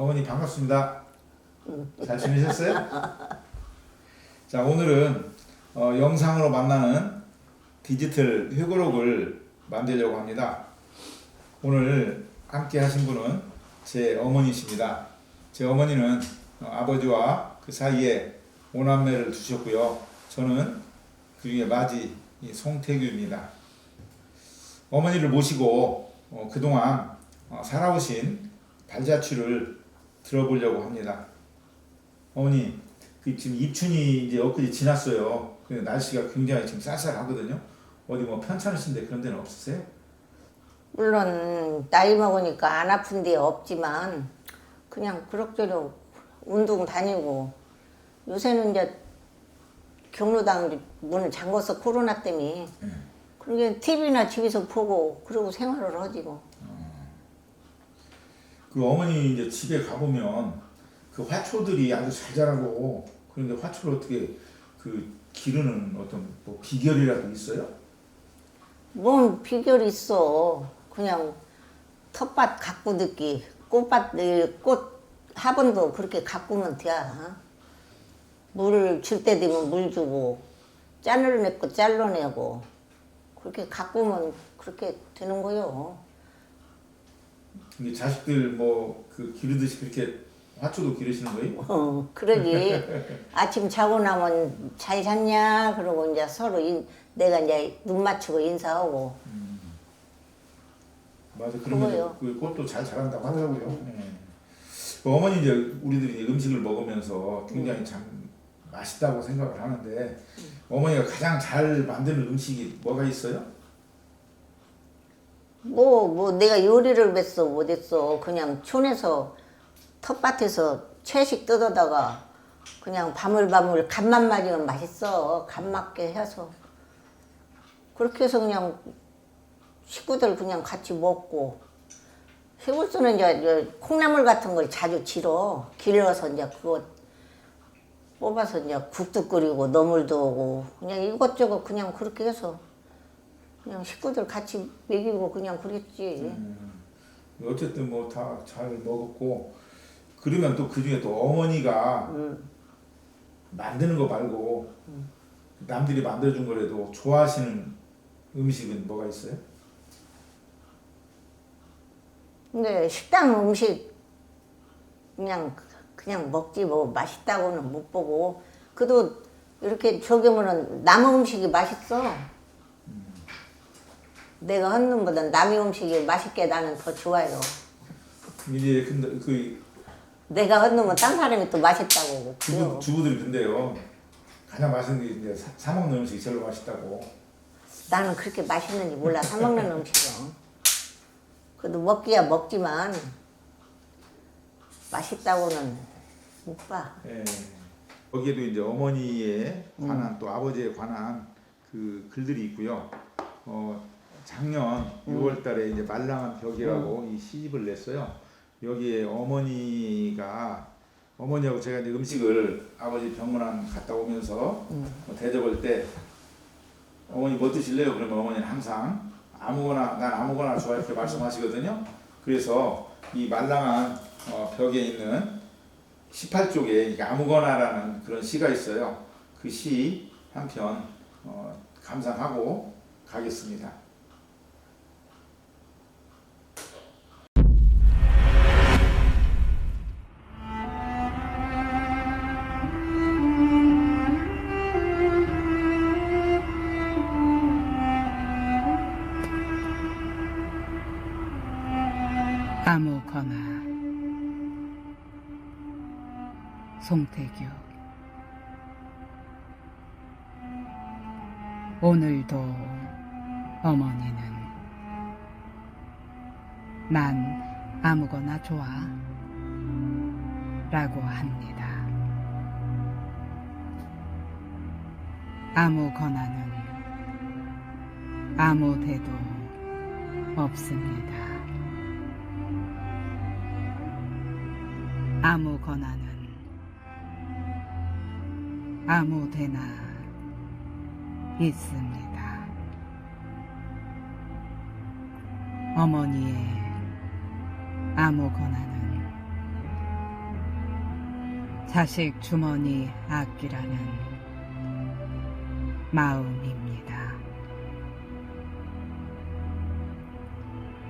어머니 반갑습니다. 잘 지내셨어요? 자 오늘은 어, 영상으로 만나는 디지털 회고록을 만들려고 합니다. 오늘 함께 하신 분은 제 어머니십니다. 제 어머니는 어, 아버지와 그 사이에 오남매를 두셨고요. 저는 그 중에 맞이 이 송태규입니다. 어머니를 모시고 어, 그동안 어, 살아오신 발자취를 들어보려고 합니다. 어머니, 그 지금 입춘이 이제 엊그제 지났어요. 근데 날씨가 굉장히 지금 쌀쌀하거든요. 어디 뭐 편찮으신데 그런 데는 없으세요? 물론 나이 먹으니까 안 아픈 데 없지만 그냥 그럭저럭 운동 다니고 요새는 이제 경로당 문을 잠궈서 코로나 때문에 그러게 TV나 집에서 보고 그러고 생활을 하지 뭐. 그 어머니 이제 집에 가보면 그 화초들이 아주 잘 자라고 그런데 화초를 어떻게 그 기르는 어떤 뭐 비결이라도 있어요? 뭔 비결이 있어. 그냥 텃밭 가꾸 듣기 꽃밭 에, 꽃 화분도 그렇게 가꾸면 돼. 물을 줄 때 되면 물 주고 잘라낼 거 잘라내고 그렇게 가꾸면 그렇게 되는 거요. 근데 자식들 뭐 그 기르듯이 그렇게 화초도 기르시는 거예요? 어, 그러지. 아침 자고 나면 잘 잤냐? 그러고 이제 서로 인, 내가 이제 눈 맞추고 인사하고. 맞아. 그러면 그거요. 그 꽃도 잘 자란다고 하더라고요. 예. 그 어머니 이제 우리들이 음식을 먹으면서 굉장히 참 맛있다고 생각을 하는데 어머니가 가장 잘 만드는 음식이 뭐가 있어요? 뭐, 뭐, 내가 요리를 했어, 못했어. 그냥 촌에서 텃밭에서 채식 뜯어다가 그냥 바물바물 간만 맞으면 맛있어. 간 맞게 해서. 그렇게 해서 그냥 식구들 그냥 같이 먹고. 시골서는 이제, 콩나물 같은 걸 자주 길어. 길러서 이제 그거 뽑아서 이제 국도 끓이고 너물도 오고 그냥 이것저것 그냥 그렇게 해서 그냥 식구들 같이 먹이고 그냥 그랬지. 어쨌든 뭐 다 잘 먹었고 그러면 또 그 중에 또 어머니가 만드는 거 말고 남들이 만들어준 거라도 좋아하시는 음식은 뭐가 있어요? 근데 식당 음식 그냥 그냥 먹지 뭐 맛있다고는 못 보고 그래도 이렇게 저기면은 남의 음식이 맛있어. 내가 한 놈보다 남의 음식이 맛있게 나는 더 좋아요. 이제 근데 그 내가 한 놈은 딴 사람이 또 맛있다고 주부, 그래요. 주부들이 근데요 가장 맛있는 게 이제 사, 사 먹는 음식이 제일 맛있다고 나는 그렇게 맛있는지 몰라 사 먹는 음식은. 그래도 먹기야 먹지만 맛있다고는 못 봐. 예. 거기에도 이제 어머니에 관한 또 아버지에 관한 그 글들이 있고요. 어, 작년 6월달에 이제 말랑한 벽이라고 이 시집을 냈어요. 여기에 어머니가 어머니하고 제가 이제 음식을 아버지 병문안 갔다 오면서 뭐 대접할 때 어머니 뭐 드실래요? 그러면 어머니는 항상 아무거나 난 아무거나 좋아 이렇게 말씀하시거든요. 그래서 이 말랑한 어, 벽에 있는 18쪽에 이게 아무거나라는 그런 시가 있어요. 그 시 한편 어, 감상하고 가겠습니다. 아무거나 송태규 오늘도 어머니는 난 아무거나 좋아 라고 합니다. 아무거나는 아무 데도 없습니다. 아무거나는 아무 데나 있습니다. 어머니의 아무거나는 자식 주머니 아끼라는 마음입니다.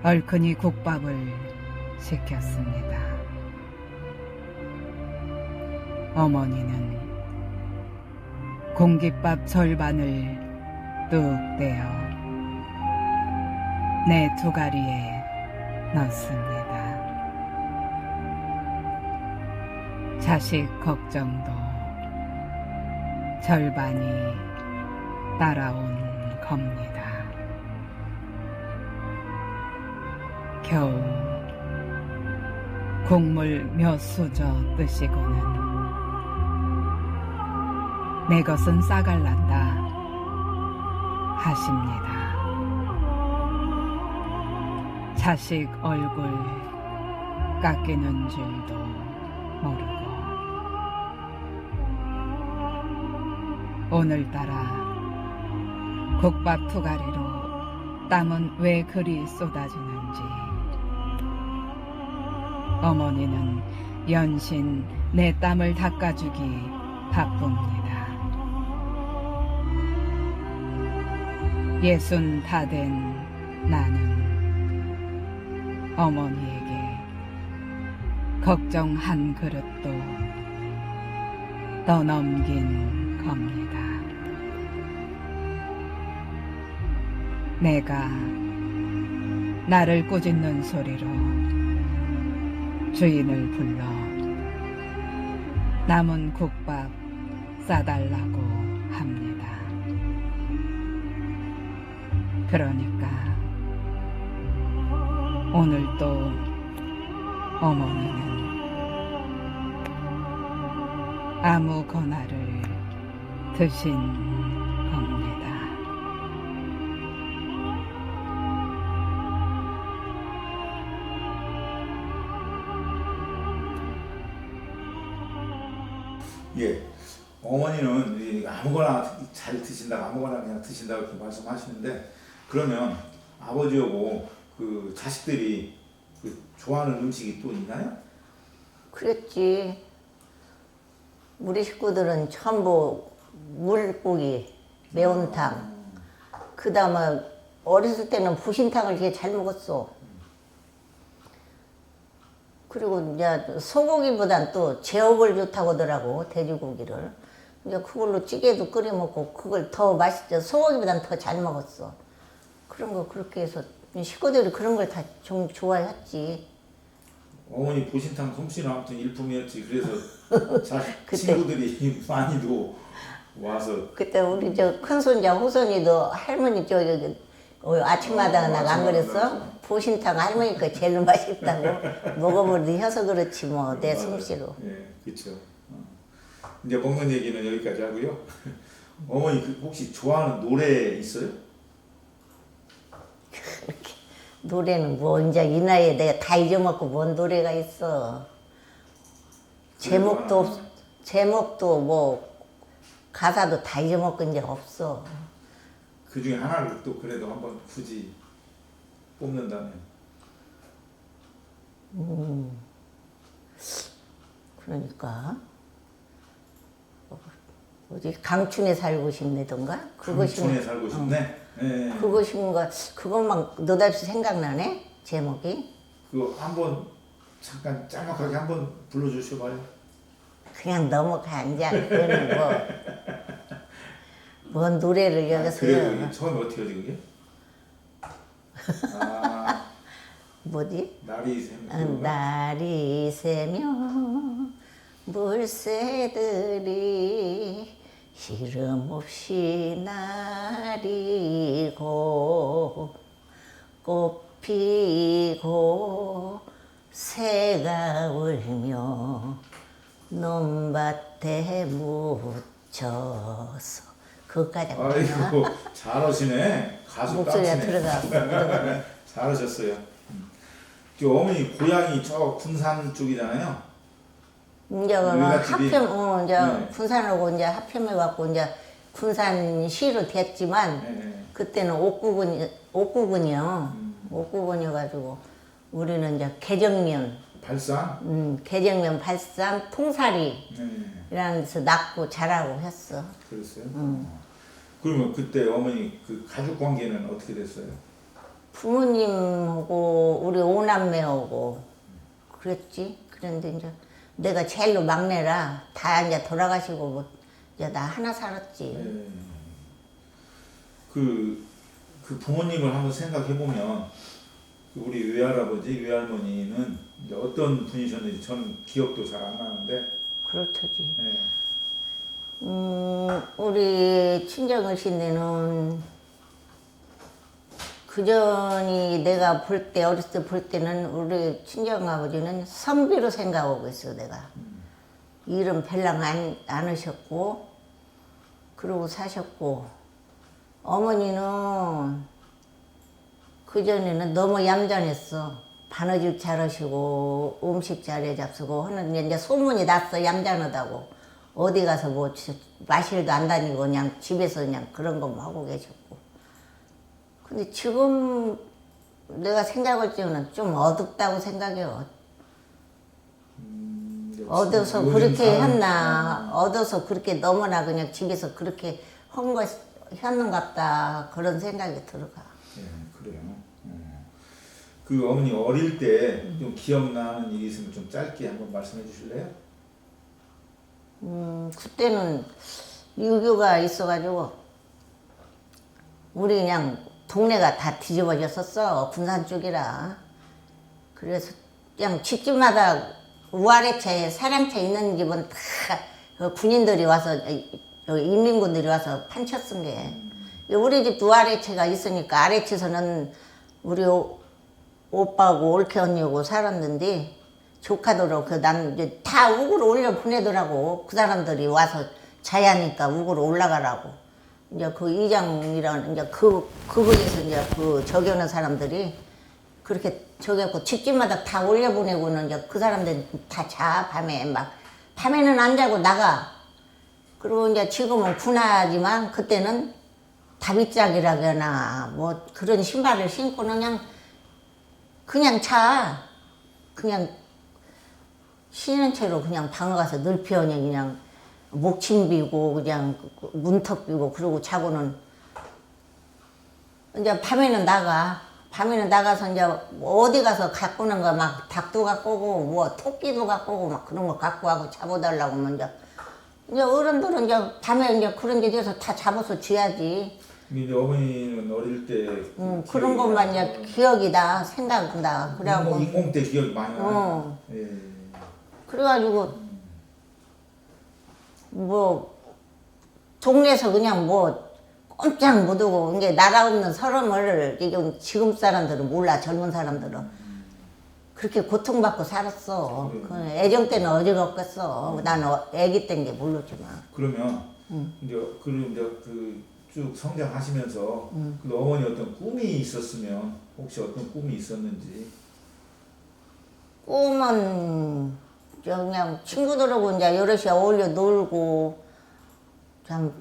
얼큰이 국밥을 시켰습니다. 어머니는 공깃밥 절반을 뚝 떼어 내 두가리에 넣습니다. 자식 걱정도 절반이 따라온 겁니다. 겨우 국물 몇 수저 뜨시고는 내 것은 싸갈란다 하십니다. 자식 얼굴 깎이는 줄도 모르고 오늘따라 국밥 투가리로 땀은 왜 그리 쏟아지는지 어머니는 연신 내 땀을 닦아주기 바쁩니다. 예순 다 된 나는 어머니에게 걱정 한 그릇도 떠넘긴 겁니다. 내가 나를 꾸짖는 소리로 주인을 불러 남은 국밥 싸달라고 합니다. 그러니까 오늘 또 어머니는 아무 거나를 드신 겁니다. 예. 어머니는 이 아무거나 잘 드신다고 아무거나 그냥 드신다고 이렇게 말씀하시는데 그러면 아버지하고 그 자식들이 그 좋아하는 음식이 또 있나요? 그랬지. 우리 식구들은 전부 물고기, 매운탕. 그 다음에 어렸을 때는 부신탕을 되게 잘 먹었어. 그리고 이제 소고기보단 또 제육을 좋다고 하더라고, 돼지고기를. 이제 그걸로 찌개도 끓여 먹고 그걸 더 맛있죠. 소고기보단 더 잘 먹었어. 그런 거 그렇게 해서 식구들이 그런 걸다좀 좋아했지. 어머니 보신탕 솜씨는 아무튼 일품이었지. 그래서 자. 친구들이 많이도 와서 그때 우리 저 큰손자 호선이도 할머니 저 여기 어, 아침마당 어, 나가 안 아침마당 그랬어? 나가서. 보신탕 할머니가 제일 맛있다고 먹어보니 해서 그렇지 뭐 내. 솜씨로 예, 그렇죠. 이제 먹는 얘기는 여기까지 하고요. 어머니 그 혹시 좋아하는 노래 있어요? 노래는 뭐 이제 이 나이에 내가 다 잊어먹고 뭔 노래가 있어. 제목도 없, 제목도 뭐 가사도 다 잊어먹고 이제 없어. 그 중에 하나를 또 그래도 한번 굳이 뽑는다면. 그러니까. 어디 강춘에 살고 싶네던가? 그것이 강촌에 살고 싶네. 예. 그것인가 그것만 너답시 생각나네 제목이 그거 한번 잠깐 짤막하게 한번 불러주셔봐요. 그냥 넘어가 이제 그거는 뭐뭔 노래를 아, 여기서 그래도 이게 처음에 어떻게 하지 그게? 아 뭐지 날이 샘. 응, 날이 새면 물새들이 시름 없이 날이고 꽃 피고 새가 울며 논밭에 묻혀서 그거까지 안 되나? 아이고 잘하시네. 가수 목소리가. 들어갔어. 잘하셨어요. 음. 저 어머니 고향이 저 군산 쪽이잖아요. 이제 그 집이- 합평, 어, 이제 네. 군산하고 이제 합평해 갖고 이제 군산시로 됐지만 네. 그때는 옥구군 옥구군이요. 음. 옥구군이어가지고 우리는 이제 개정면 발산. 음, 개정면 발산 통사리라는 네. 데서 낳고 자라고 했어. 그랬어요. 어. 그러면 그때 어머니 그 가족 관계는 어떻게 됐어요? 부모님하고 우리 오남매하고 그랬지. 그런데 이제 내가 제일로 막내라 다 이제 돌아가시고 뭐 이제 나 하나 살았지. 네. 그, 그 부모님을 한번 생각해 보면 우리 외할아버지, 외할머니는 이제 어떤 분이셨는지 저는 기억도 잘 안 나는데 그렇더지. 네. 음, 우리 친정어신네는 그 전이 내가 볼 때, 어렸을 때 볼 때는 우리 친정아버지는 선비로 생각하고 있어, 내가. 일은 별랑 안, 않으셨고, 그러고 사셨고, 어머니는 그 전에는 너무 얌전했어. 바느질 잘하시고, 음식 잘해 잡수고 하는 게 이제 소문이 났어, 얌전하다고. 어디 가서 뭐 지- 마실도 안 다니고 그냥 집에서 그냥 그런 거만 하고 계셨고. 근데 지금 내가 생각할 때는 좀 어둡다고 생각해요. 얻어서 요즘 그렇게 했나, 얻어서 그렇게 너무나 그냥 집에서 그렇게 한 것, 했는갑다. 그런 생각이 들어가. 예, 그래요. 어. 그 어머니 어릴 때 좀 기억나는 일이 있으면 좀 짧게 한번 말씀해 주실래요? 음, 그때는 유교가 있어가지고, 우리 그냥 동네가 다 뒤집어졌었어. 군산 쪽이라. 그래서 그냥 집집마다 우아래차에 사람차 있는 집은 다그 군인들이 와서, 인민군들이 와서 쓴 게. 우리 집도 우아래차가 있으니까 아래치에서는 우리 오, 오빠고 올케 언니고 살았는데 조카들하고 그난 이제 다 우구로 올려 보내더라고 그 사람들이 와서 자야니까 우구로 올라가라고 이제 그 이장이라는 이제 그 그거에서 이제 그 저기하는 사람들이 그렇게 저기하고 집집마다 다 올려 보내고는 이제 그 사람들 다 자 밤에 막 밤에는 안 자고 나가. 그리고 이제 지금은 군화지만 그때는 다빗짝이라거나 뭐 그런 신발을 신고는 그냥 그냥 자. 그냥 쉬는 채로 그냥 방에 가서 늙혀니 그냥 목침 비고 그냥 문턱 비고 그러고 자고는 이제 밤에는 나가 밤에는 나가서 이제 어디 가서 갖고 오는 거 막 닭도 갖고 오고 뭐 토끼도 갖고 오고 막 그런 거 갖고 와고 잡아달라고 하면 이제 이제 어른들은 이제 밤에 이제 그런 데 돼서 다 잡아서 줘야지 근데 이제 어머니는 어릴 때 음, 그 그런 것만. 이제 기억이 나 생각나 그래갖고 인공, 때 기억이 많이 나요. 어. 예. 그래가지고 뭐 동네에서 그냥 뭐 꼼짝 못하고 이게 나라 없는 서름을 지금 지금 사람들은 몰라 젊은 사람들은 그렇게 고통받고 살았어. 그 애정 때는 어디가 없겠어. 나는 어- 애기 때인 게 모르지만. 그러면 음. 이제 그럼 이제 그 쭉 성장하시면서 음. 그 어머니 어떤 꿈이 있었으면 혹시 어떤 꿈이 있었는지 꿈은 저 그냥 친구들하고 이제 여럿이 어울려 놀고 참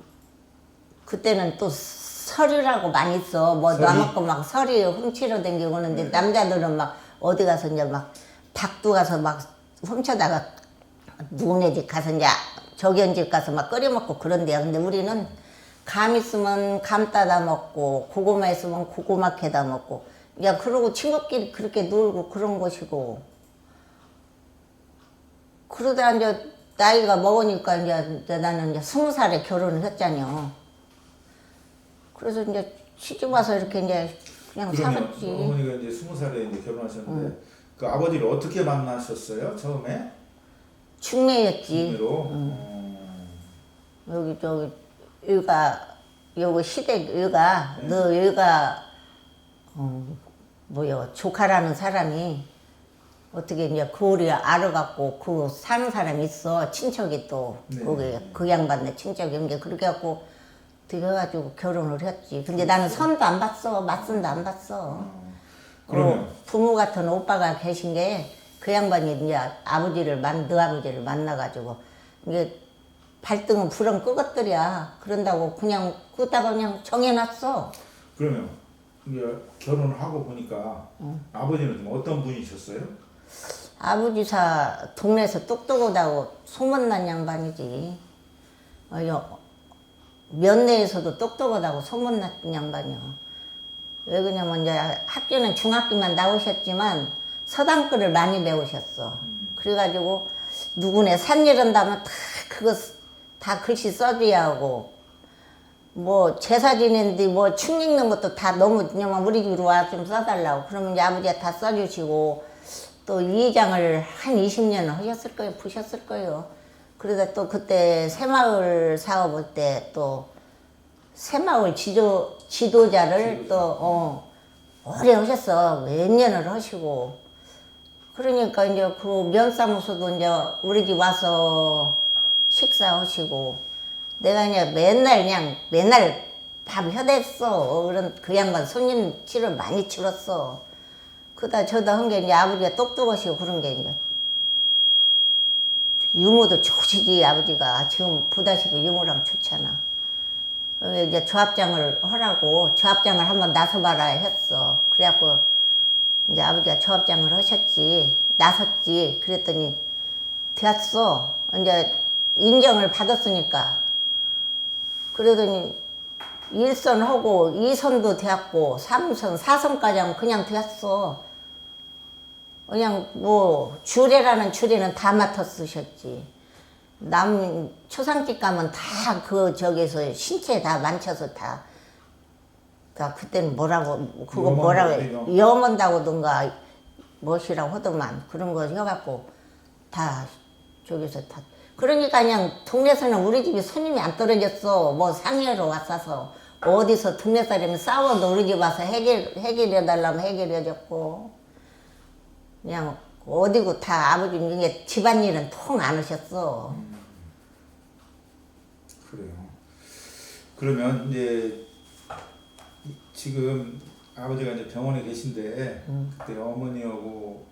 그때는 또 설이라고 많이 써. 뭐 설이? 남았고 막 설이 훔치러 댕기고 그러는데 네. 남자들은 막 어디 가서 이제 막 닭도 가서 막 훔쳐다가 누구네 집 가서 이제 저견 집 가서 막 끓여 먹고 그런데요. 근데 우리는 감 있으면 감 따다 먹고 고구마 있으면 고구마 캐다 먹고 야 그러고 친구끼리 그렇게 놀고 그런 것이고 그러다 이제 나이가 먹으니까 이제 나는 이제 스무 살에 결혼을 했잖여. 그래서 이제 시집 와서 이렇게 이제 그냥 살았지. 어머니가 이제 스무 살에 이제 결혼하셨는데 음. 그 아버지를 어떻게 만나셨어요 처음에? 중매였지. 꿈으로. 음. 어. 여기 저기 여기가 요거 시댁 여기가 네. 너 여기가 어 뭐야 조카라는 사람이 어떻게 이제 그우리 알아갖고 그 사는 사람이 있어 친척이 또 네. 거기 그 양반네 친척이 이제 그렇게 갖고 들여가지고 결혼을 했지. 근데 나는 선도 안 봤어, 맞선도 안 봤어. 어. 그러면 어, 부모 같은 오빠가 계신 게 그 양반이 이제 아버지를 만, 너 아버지를 만나가지고 이게 발등은 불은 끄것들이야. 그런다고 그냥 끄다가 그냥 정해놨어. 그러면 이제 결혼을 하고 보니까 아버지는 좀 어떤 분이셨어요? 아버지사 동네에서 똑똑하다고 소문난 양반이지. 어, 여- 면내에서도 똑똑하다고 소문난 양반이요. 왜 그러냐면 이제 학교는 중학교만 나오셨지만 서당글을 많이 배우셨어. 그래가지고 누구네 산일 한다면 다 그거 쓰- 다 글씨 써줘야 하고 뭐 제사 지낸데 뭐축 읽는 것도 다 너무 그냥 우리 집으로 와 좀 써달라고 그러면 이제 아버지가 다 써주시고 또 이장을 한 20년 하셨을 거예요 부셨을 거예요. 그러다 또 그때 새마을 사업할 때 또 새마을 지도 지도자를 또 어, 오래 하셨어. 몇 년을 하시고. 그러니까 이제 그 면사무소도 이제 우리 집 와서 식사하시고. 내가 그냥 맨날 그냥 맨날 밥 해댔어. 그런 그 양반 손님 치를 많이 치렀어. 그다 저다 한 게 이제 아버지가 똑똑하시고 그런 게 이제 유머도 좋으시지 아버지가 지금 보다시피 유머랑 좋잖아. 이제 조합장을 하라고 조합장을 한번 나서봐라 했어. 그래갖고 이제 아버지가 조합장을 하셨지 나섰지 그랬더니 되었어 이제 인정을 받았으니까 그러더니 1선 하고 2선도 되었고 3선 4선까지 하면 그냥 되었어 그냥 뭐 주례라는 주례는 다 맡아 쓰셨지. 남 초상집 가면 다 그 저기서 신체 다 만쳐서 다. 그러니까 그때는 뭐라고 그거 뭐라고 염원. 염원다고든가 무엇이라고 하더만 그런 거 해갖고 다 저기서 다. 그러니까 그냥 동네에서는 우리 집에 손님이 안 떨어졌어. 뭐 상해로 왔어서 어디서 동네 사람이 싸워도 우리 집 와서 해결 해결해 달라면 해결해줬고 그냥 어디고 다 아버님 중에 집안일은 통 안 하셨어. 그래요. 그러면 이제 지금 아버지가 이제 병원에 계신데 그때 어머니하고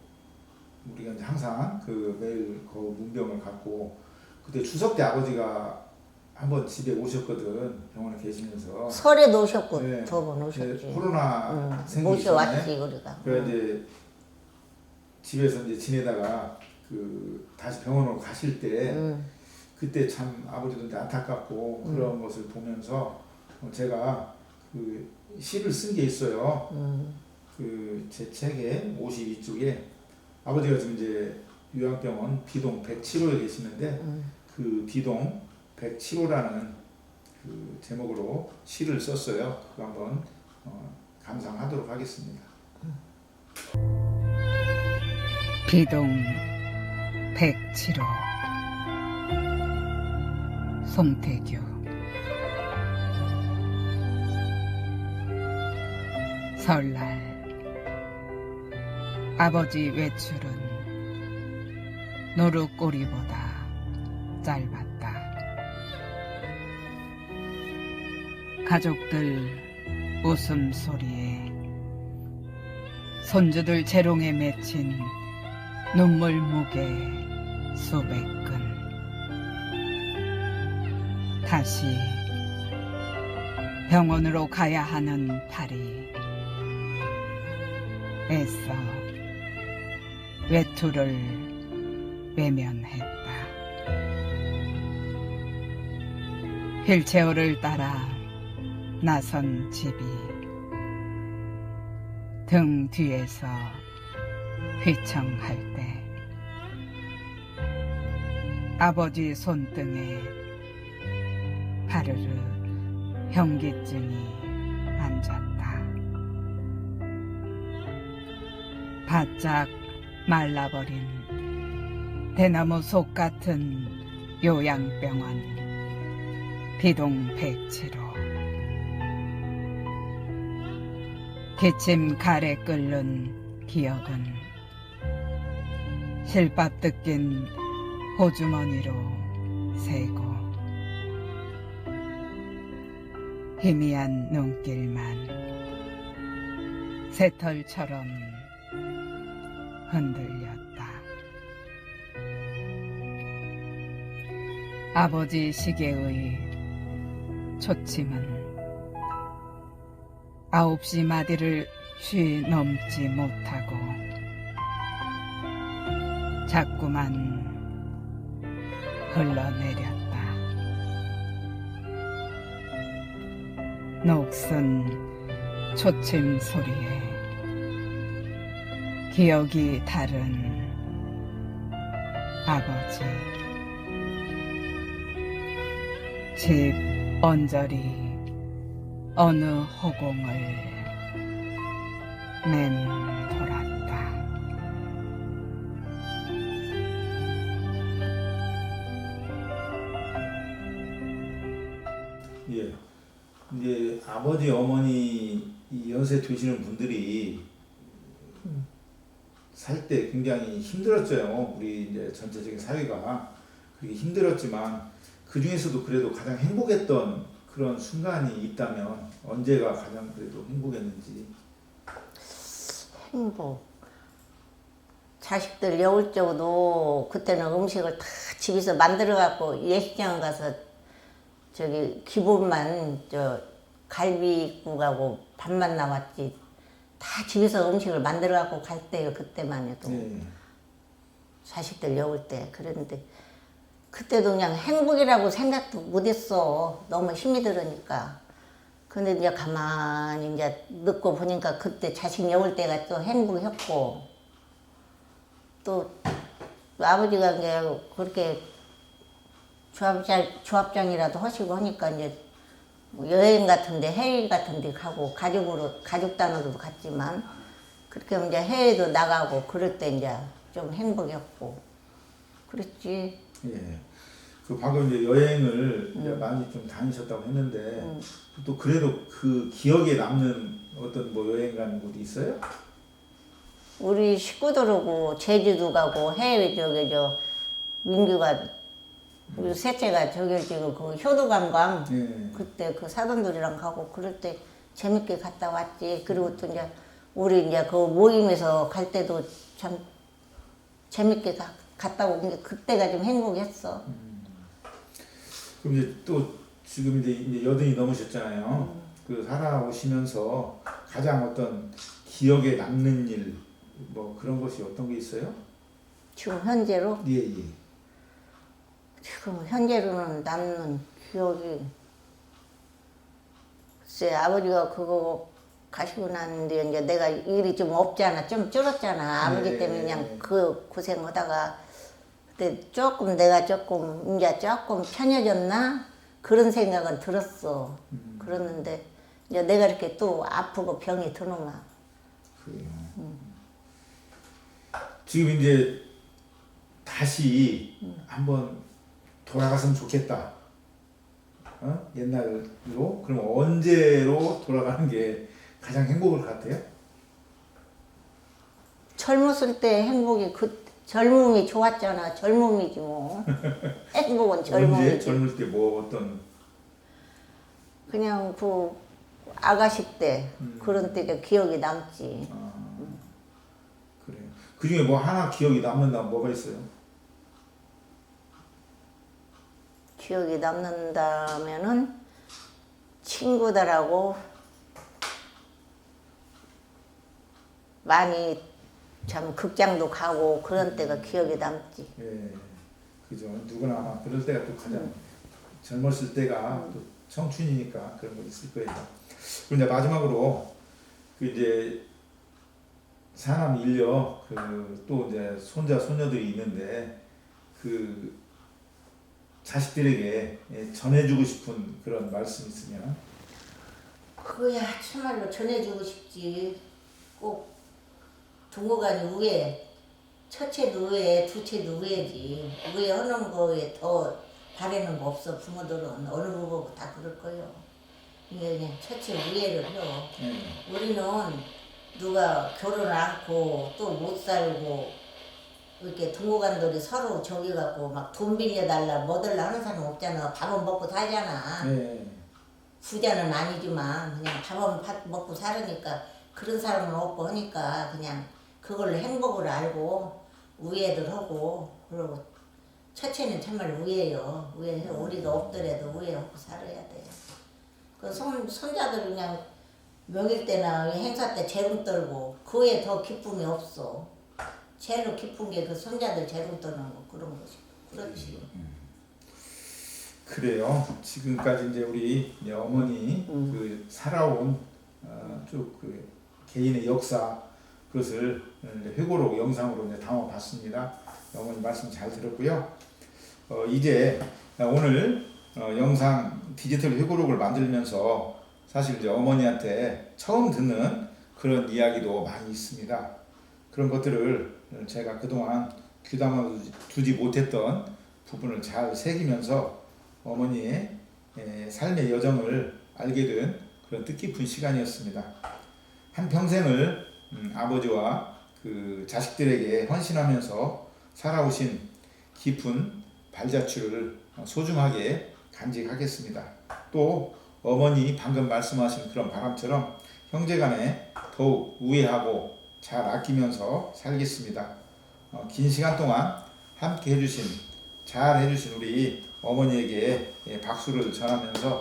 우리가 이제 항상 그 매일 그 문병을 갖고 그때 추석 때 아버지가 한번 집에 오셨거든 병원에 계시면서. 설에도 오셨고 네. 두번 이제 오셨지. 코로나 응, 생기기 전에. 모셔왔지 우리가. 그래 이제 집에서 이제 지내다가 그 다시 병원으로 가실 때 응. 그때 참 아버지도 이제 안타깝고 그런 것을 보면서 어, 제가 그 시를 쓴 게 있어요. 응. 그제 책에 52쪽에 아버지가 지금 이제 요양병원 비동 107호에 계시는데 그 비동 107호라는 그 제목으로 시를 썼어요. 그거 한번 어, 감상하도록 하겠습니다. 비동 107호 송태규 설날 아버지 외출은 노루꼬리보다 짧았다. 가족들 웃음소리에 손주들 재롱에 맺힌 눈물 무게 수백 근 다시 병원으로 가야 하는 팔이 애써 외투를 외면했다. 휠체어를 따라 나선 집이 등 뒤에서 휘청할 때 아버지 손등에 하르르 현기증이 앉았다. 바짝 말라버린 대나무 속 같은 요양병원 비동 백치로 기침 가래 끓는 기억은 실밥 뜯긴 호주머니로 새고 희미한 눈길만 새털처럼 흔들렸다. 아버지 시계의 초침은 아홉 시 마디를 쉬 넘지 못하고 자꾸만 흘러내렸다. 녹슨 초침 소리에 기억이 다른 아버지. 집 언저리 어느 허공을 맴 예. 이제 아버지 어머니 이 연세 되시는 분들이 살 때 굉장히 힘들었죠. 우리 이제 전체적인 사회가 그게 힘들었지만 그 중에서도 그래도 가장 행복했던 그런 순간이 있다면 언제가 가장 그래도 행복했는지. 행복. 자식들 여울 적도 그때는 음식을 다 집에서 만들어 갖고 예식장 가서 저기 기본만 저 갈비국하고 밥만 나왔지 다 집에서 음식을 만들어 갖고 갈 때요 그때만 해도. 예. 자식들 여울 때 그랬는데 그때도 그냥 행복이라고 생각도 못했어. 너무 힘이 들으니까. 근데 이제 가만히 이제 늦고 보니까 그때 자식 여울 때가 또 행복했고. 또 아버지가 그렇게 조합장 조합장이라도 하시고 하니까 이제 뭐 여행 같은데 해외 같은데 가고 가족으로 가족 단위로도 갔지만 그렇게 하면 이제 해외도 나가고 그럴 때 이제 좀 행복했고 그랬지 예. 그 방금 이제 여행을 이제 많이 좀 다니셨다고 했는데 또 그래도 그 기억에 남는 어떤 뭐 여행 가는 곳이 있어요? 우리 식구들하고 제주도 가고 해외 저기 저 민규가 우리 셋째가 저기 지금 그 효도 관광 예. 그때 그 사돈들이랑 가고 그럴 때 재밌게 갔다 왔지. 그리고 또 이제 우리 이제 그 모임에서 갈 때도 참 재밌게 가, 갔다 오는 게 그때가 좀 행복했어. 그럼 이제 또 지금 이제, 이제 여든이 넘으셨잖아요. 그 살아오시면서 가장 어떤 기억에 남는 일 뭐 그런 것이 어떤 게 있어요? 지금 현재로 예 예. 지금 현재로는 남는 기억이 글쎄 아버지가 그거 가시고 났는데 이제 내가 일이 좀 없잖아. 좀 줄었잖아. 아버지 네. 때문에 그냥 그 고생하다가. 그때 조금 내가 조금 이제 조금 편해졌나? 그런 생각은 들었어. 그랬는데 이제 내가 이렇게 또 아프고 병이 드노마 그래요. 지금 이제 다시 한번 돌아갔으면 좋겠다. 어? 옛날로 그럼 언제로 돌아가는 게 가장 행복할 것 같아요? 젊었을 때 행복이 그 젊음이 좋았잖아 젊음이지 뭐 행복은 언제 젊음이지 젊을 때 뭐 어떤 그냥 그 아가씨 때 그런 때가 기억이 남지. 아, 그래요. 그 중에 뭐 하나 기억이 남는다면 뭐가 있어요? 기억이 남는다면은 친구들하고 많이 참 극장도 가고 그런 때가 기억이 남지. 예, 그죠. 누구나 아마 그럴 때가 또 가장 젊었을 때가 또 청춘이니까 그런 거 있을 거예요. 그리고 이제 마지막으로 그 이제 사람 일려 그또 이제 손자 손녀들이 있는데 그 자식들에게 예, 전해주고 싶은 그런 말씀 있으면 그거야 참말로 전해주고 싶지. 꼭 동호관이 우애, 첫째도 우애, 둘째도 우애지. 우애 하는 거에 더 바라는 거 없어. 부모들은 어느 부모고 다 그럴 거요. 이게 그냥 첫째 우애를 해요. 예, 우리는 누가 결혼 않고 또 못 살고 이렇게 동호관들이 서로 저기 갖고 막 돈 빌려달라 뭐달라 하는 사람 없잖아. 밥은 먹고 살잖아. 예, 부자는 아니지만 그냥 밥은 밥 먹고 살으니까 그런 사람은 없고 하니까 그냥 그걸로 행복을 알고 우애들 하고 그러고 첫째는 정말 우애요. 우애 우리가 없더라도 우애하고 살아야 돼. 그 손, 손자들 그냥 명일 때나 행사 때 재롱 떨고 그에 더 기쁨이 없어. 죄로 깊은 게 그 손자들 죄로 떠는 거 그런 거지. 그렇지. 그래요. 지금까지 이제 우리 어머니 그 살아온 어, 쭉그 개인의 역사 그것을 회고록 영상으로 이제 담아봤습니다. 어머니 말씀 잘 들었고요. 어, 이제 오늘 어, 영상 디지털 회고록을 만들면서 사실 이제 어머니한테 처음 듣는 그런 이야기도 많이 있습니다. 그런 것들을 제가 그동안 귀담아 두지 못했던 부분을 잘 새기면서 어머니의 에, 삶의 여정을 알게 된 그런 뜻깊은 시간이었습니다. 한 평생을 음, 아버지와 그 자식들에게 헌신하면서 살아오신 깊은 발자취를 어, 소중하게 간직하겠습니다. 또 어머니 방금 말씀하신 그런 바람처럼 형제간에 더욱 우애하고 잘 아끼면서 살겠습니다. 어, 긴 시간 동안 함께 해주신 잘 해주신 우리 어머니에게 예, 박수를 전하면서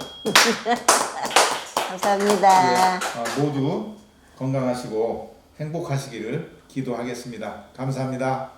감사합니다. 예, 어, 모두 건강하시고 행복하시기를 기도하겠습니다. 감사합니다.